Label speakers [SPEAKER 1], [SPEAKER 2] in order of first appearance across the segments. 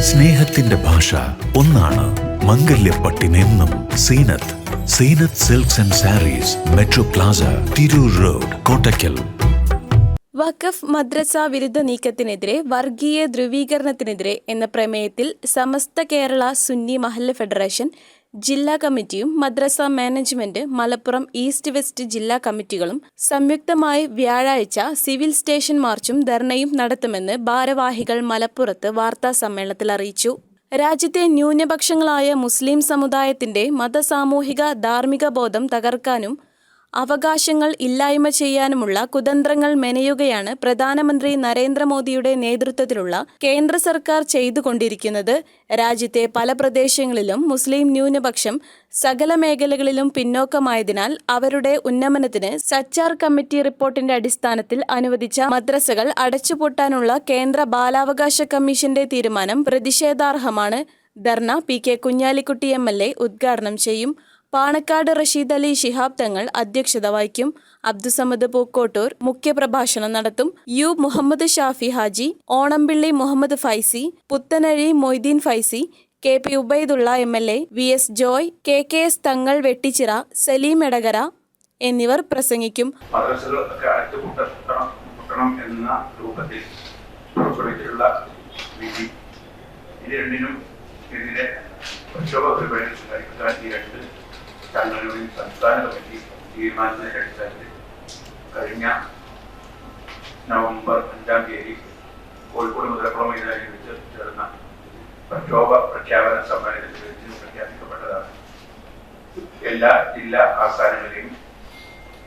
[SPEAKER 1] സ്നേഹത്തിന്റെ ഭാഷ ഒന്നാണ് മംഗല്യപ്പട്ടിനെന്നും Zeenath Zeenath silks and saris metro plaza Tirur road Kottakkal.
[SPEAKER 2] വഖഫ് മദ്രസ വിരുദ്ധ നീക്കത്തിനെതിരെ വർഗീയ ധ്രുവീകരണത്തിനെതിരെ എന്ന പ്രമേയത്തിൽ സമസ്ത കേരള സുന്നി മഹല്ല ഫെഡറേഷൻ ജില്ലാ കമ്മിറ്റിയും മദ്രസ മാനേജ്മെന്റ് മലപ്പുറം ഈസ്റ്റ് വെസ്റ്റ് ജില്ലാ കമ്മിറ്റികളും സംയുക്തമായി വ്യാഴാഴ്ച സിവിൽ സ്റ്റേഷൻ മാർച്ചും ധർണയും നടത്തുമെന്ന് ഭാരവാഹികൾ മലപ്പുറത്ത് വാർത്താ സമ്മേളനത്തിൽ അറിയിച്ചു. രാജ്യത്തെ ന്യൂനപക്ഷങ്ങളായ മുസ്ലിം സമുദായത്തിന്റെ മതസാമൂഹിക ധാർമ്മിക ബോധം തകർക്കാനും അവകാശങ്ങൾ ഇല്ലായ്മ ചെയ്യാനുമുള്ള കുതന്ത്രങ്ങൾ മെനയുകയാണ് പ്രധാനമന്ത്രി നരേന്ദ്രമോദിയുടെ നേതൃത്വത്തിലുള്ള കേന്ദ്ര സർക്കാർ ചെയ്തുകൊണ്ടിരിക്കുന്നത്. രാജ്യത്തെ പല പ്രദേശങ്ങളിലും മുസ്ലിം ന്യൂനപക്ഷം സകല മേഖലകളിലും പിന്നോക്കമായതിനാൽ അവരുടെ ഉന്നമനത്തിന് സച്ചാർ കമ്മിറ്റി റിപ്പോർട്ടിന്റെ അടിസ്ഥാനത്തിൽ അനുവദിച്ച മദ്രസകൾ അടച്ചുപൂട്ടാനുള്ള കേന്ദ്ര ബാലാവകാശ കമ്മീഷന്റെ തീരുമാനം പ്രതിഷേധാർഹമാണ്. Dharna P K Kunhalikutty M L A ഉദ്ഘാടനം ചെയ്യും. പാണക്കാട് റഷീദ് അലി ശിഹാബ് തങ്ങൾ അധ്യക്ഷത വഹിക്കും. അബ്ദുസമദ് പൂക്കോട്ടൂർ മുഖ്യപ്രഭാഷണം നടത്തും. U Muhammad Shafi Haji Onampilly Muhammad Faizy Puthanazhi Moideen Faizy K P Ubaidulla M L A V S Joy K K S Thangal Vettichira Saleem Edakkara എന്നിവർ പ്രസംഗിക്കും.
[SPEAKER 3] രൂപത്തിൽ ഇത് രണ്ടിനും എതിരെ സംഘടനകളിൽ സംസ്ഥാന കമ്മിറ്റി തീരുമാനത്തിന്റെ അടിസ്ഥാനത്തിൽ കഴിഞ്ഞ നവംബർ അഞ്ചാം തീയതി കോഴിക്കോട് മുതലക്കുളം മൈതാനിയിൽ വെച്ച് ചേർന്ന പ്രക്ഷോഭ പ്രഖ്യാപന സമ്മേളനത്തിൽ വെച്ച് പ്രഖ്യാപിക്കപ്പെട്ടതാണ് എല്ലാ ജില്ലാ ആസ്ഥാനങ്ങളിലെയും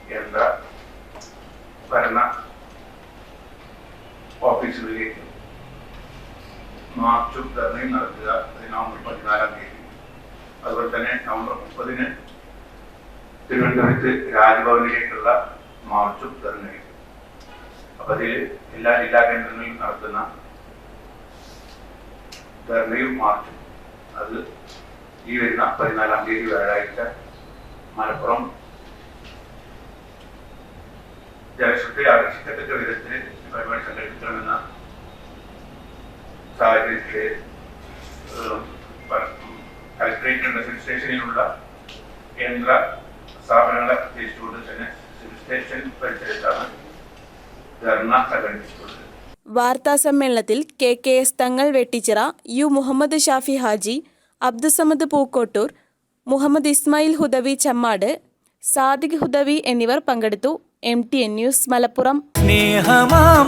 [SPEAKER 3] കേന്ദ്ര ഭരണ ഓഫീസുകളിലേക്ക് മാർച്ചും ധർണയും നടത്തുക നവംബർ പതിനാലാം തീയതി അതുപോലെ തന്നെ നവംബർ മുപ്പതിന് തിരുവനന്തപുരത്ത് രാജ്ഭവനിലേക്കുള്ള മാർച്ചും തെരഞ്ഞെടുക്കും അപ്പൊ അതിൽ എല്ലാ ജില്ലാ കേന്ദ്രങ്ങളിലും നടത്തുന്ന ധർണയും മാർച്ചും. അത് ഈ വരുന്ന പതിനാലാം തീയതി വ്യാഴാഴ്ച മലപ്പുറം ജനശ്രദ്ധ ആകർഷിക്കത്തക്ക വിധത്തിൽ പരിപാടി സംഘടിപ്പിക്കണമെന്ന സാഹചര്യത്തിലെ കലക്ടറേറ്റ് സിവിൽ സ്റ്റേഷനിലുള്ള കേന്ദ്ര സ്ഥാപനങ്ങളെ ഉദ്ദേശിച്ചുകൊണ്ട് തന്നെ സിവിൽ സ്റ്റേഷൻ പരിസരത്താണ് ധർണ സംഘടിപ്പിച്ചിട്ടുള്ളത്.
[SPEAKER 2] വാർത്താ സമ്മേളനത്തിൽ K K S Thangal Vettichira U Muhammad Shafi Haji Abdussamad Pookkottur Muhammad Ismail Hudawi Chemmad Sadiq Hudawi എന്നിവർ പങ്കെടുത്തു. M T N news Malappuram.
[SPEAKER 4] സ്നേഹമാം